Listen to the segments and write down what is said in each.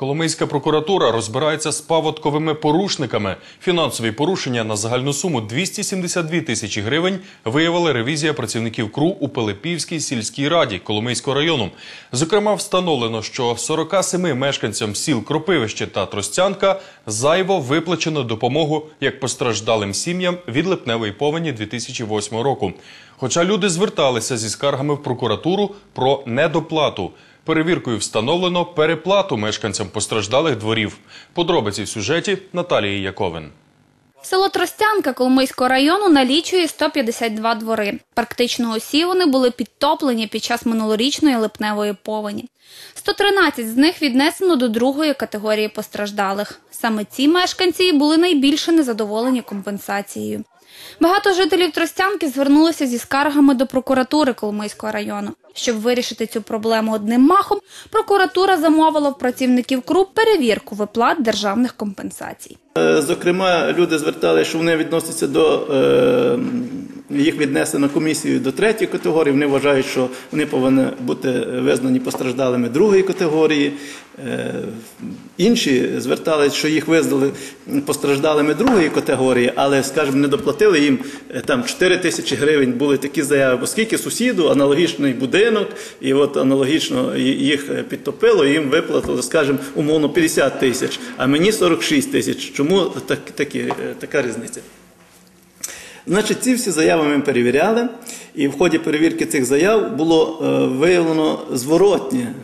Коломийська прокуратура розбирається з паводковими порушниками. Фінансові порушення на загальну суму 272 тисячі гривень виявила ревізія працівників КРУ у Пилипівській сільській раді Коломийського району. Зокрема, встановлено, що 47 мешканцям сіл Кропивище та Тростянка зайво виплачено допомогу як постраждалим сім'ям від липневої повені 2008 року. Хоча люди зверталися зі скаргами в прокуратуру про недоплату. Перевіркою встановлено переплату мешканцям постраждалих дворів. Подробиці в сюжеті Наталії Яковин. Село Тростянка Коломийського району налічує 152 двори. Практично усі вони були підтоплені під час минулорічної липневої повені. 113 з них віднесено до другої категорії постраждалих. Саме ці мешканці були найбільше незадоволені компенсацією. Багато жителів Тростянки звернулися зі скаргами до прокуратури Коломийського району. Щоб вирішити цю проблему одним махом, прокуратура замовила в працівників КРУ перевірку виплат державних компенсацій. Е, Зокрема, люди звертали, що вони відносяться до е, їх віднесено комісією до третьої категорії. Вони вважають, що вони повинні бути визнані постраждалими другої категорії. Е, Інші зверталися, що їх визнали постраждалими другої категорії, але, скажімо, не доплатили їм е, там 4 тисячі гривень. Були такі заяви, оскільки сусіду аналогічний будинок, і от аналогічно їх підтопило, їм виплатили, скажімо, умовно 50 тисяч, а мені 46 тисяч. Чому так, такі, е, така різниця? Значить, ці всі заяви ми перевіряли, і в ході перевірки цих заяв було е, виявлено зворотнє.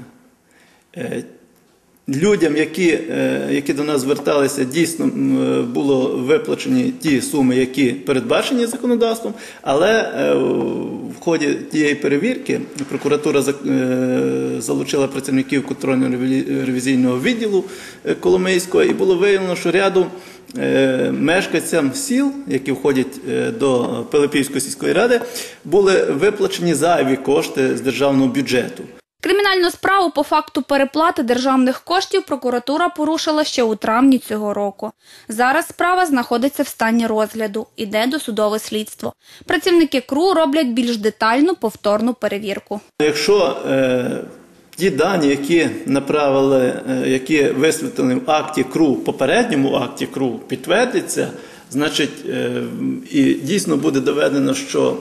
Людям, які, е, які до нас зверталися, дійсно е, було виплачені ті суми, які передбачені законодавством, але е, в ході тієї перевірки прокуратура за- залучила працівників контрольно-ревізійного відділу Коломийського, і було виявлено, що ряду мешканцям сіл, які входять до Пилипівської сільської ради, були виплачені зайві кошти з державного бюджету. Кримінальну справу по факту переплати державних коштів прокуратура порушила ще у травні цього року. Зараз справа знаходиться в стані розгляду, іде досудове слідство. Працівники КРУ роблять більш детальну повторну перевірку. Якщо е, ті дані, які направили, е, які висвітлені в акті КРУ, попередньому акті КРУ, підтвердяться, значить, е, і дійсно буде доведено, що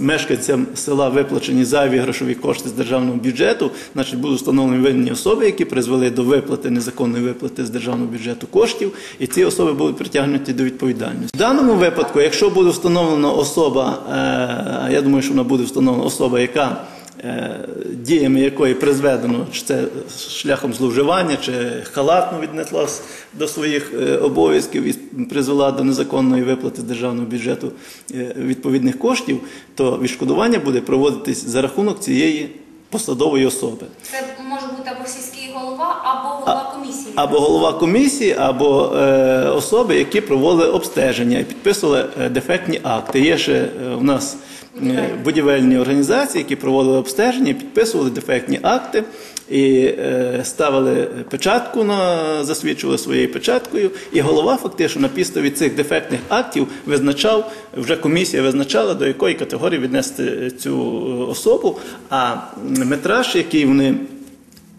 мешканцям села виплачені зайві грошові кошти з державного бюджету, значить будуть встановлені винні особи, які призвели до виплати незаконної виплати з державного бюджету коштів, і ці особи будуть притягнуті до відповідальності. В даному випадку, якщо буде встановлена особа, е, я думаю, що вона буде встановлена особа, яка діями якої призведено, чи це шляхом зловживання, чи халатно віднеслась до своїх е, обов'язків і призвела до незаконної виплати з державного бюджету е, відповідних коштів, то відшкодування буде проводитись за рахунок цієї посадової особи. Це може бути або сільський голова, або голова комісії. Або голова комісії, або е, особи, які проводили обстеження і підписували е, дефектні акти. Є ще е, у нас е, будівельні організації, які проводили обстеження, підписували дефектні акти і е, ставили печатку на засвідчували своєю печаткою. І голова фактично на підставі цих дефектних актів визначав, вже комісія визначала, до якої категорії віднести цю е, особу. А метраж, який вони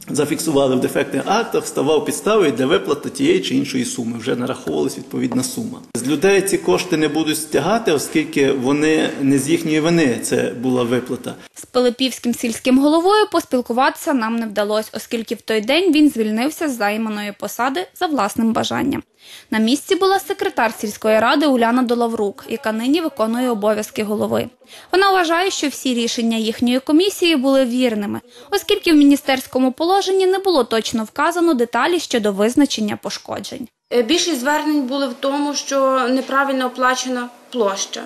зафіксували в дефектних актах, ставав підставою для виплати тієї чи іншої суми. Вже нараховувалась відповідна сума. З людей ці кошти не будуть стягати, оскільки вони не з їхньої вини це була виплата. З Пилипівським сільським головою поспілкуватися нам не вдалося, оскільки в той день він звільнився з займаної посади за власним бажанням. На місці була секретар сільської ради Уляна Долаврук, яка нині виконує обов'язки голови. Вона вважає, що всі рішення їхньої комісії були вірними, оскільки в міністерському положенні не було точно вказано деталі щодо визначення пошкоджень. Е, Більшість звернень були в тому, що неправильно оплачена площа.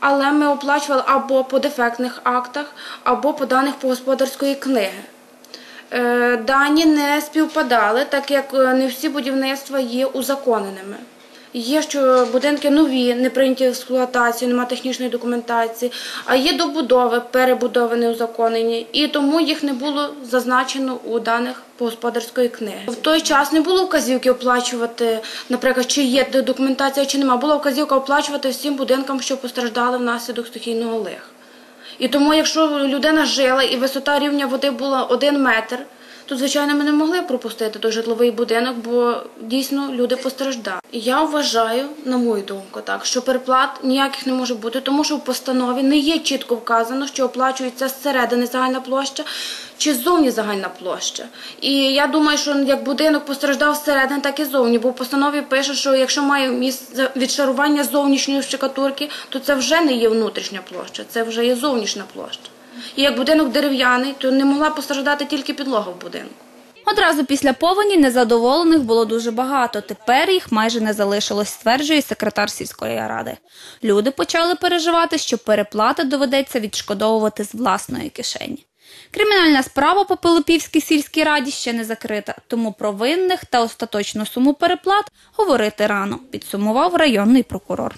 Але ми оплачували або по дефектних актах, або по даних по господарської книги. Е, Дані не співпадали, так як е, не всі будівництва є узаконеними. Є, що будинки нові, не прийняті в експлуатацію, немає технічної документації, а є добудови, перебудови неузаконені, і тому їх не було зазначено у даних по господарської книги. В той час не було вказівки оплачувати, наприклад, чи є документація, чи немає. Була вказівка оплачувати всім будинкам, що постраждали внаслідок стихійного лиха. І тому, якщо людина жила і висота рівня води була один метр, то звичайно ми не могли пропустити той житловий будинок, бо дійсно люди постраждали. Я вважаю, на мою думку, так що переплат ніяких не може бути, тому що в постанові не є чітко вказано, що оплачується зсередини загальна площа чи ззовні загальна площа. І я думаю, що як будинок постраждав зсередини, так і ззовні, бо в постанові пише, що якщо має місце відшарування зовнішньої штукатурки, то це вже не є внутрішня площа, це вже є зовнішня площа. І як будинок дерев'яний, то не могла постраждати тільки підлога в будинку. Одразу після повені незадоволених було дуже багато. Тепер їх майже не залишилось, стверджує секретар сільської ради. Люди почали переживати, що переплати доведеться відшкодовувати з власної кишені. Кримінальна справа по Пилипівській сільській раді ще не закрита, тому про винних та остаточну суму переплат говорити рано, підсумував районний прокурор.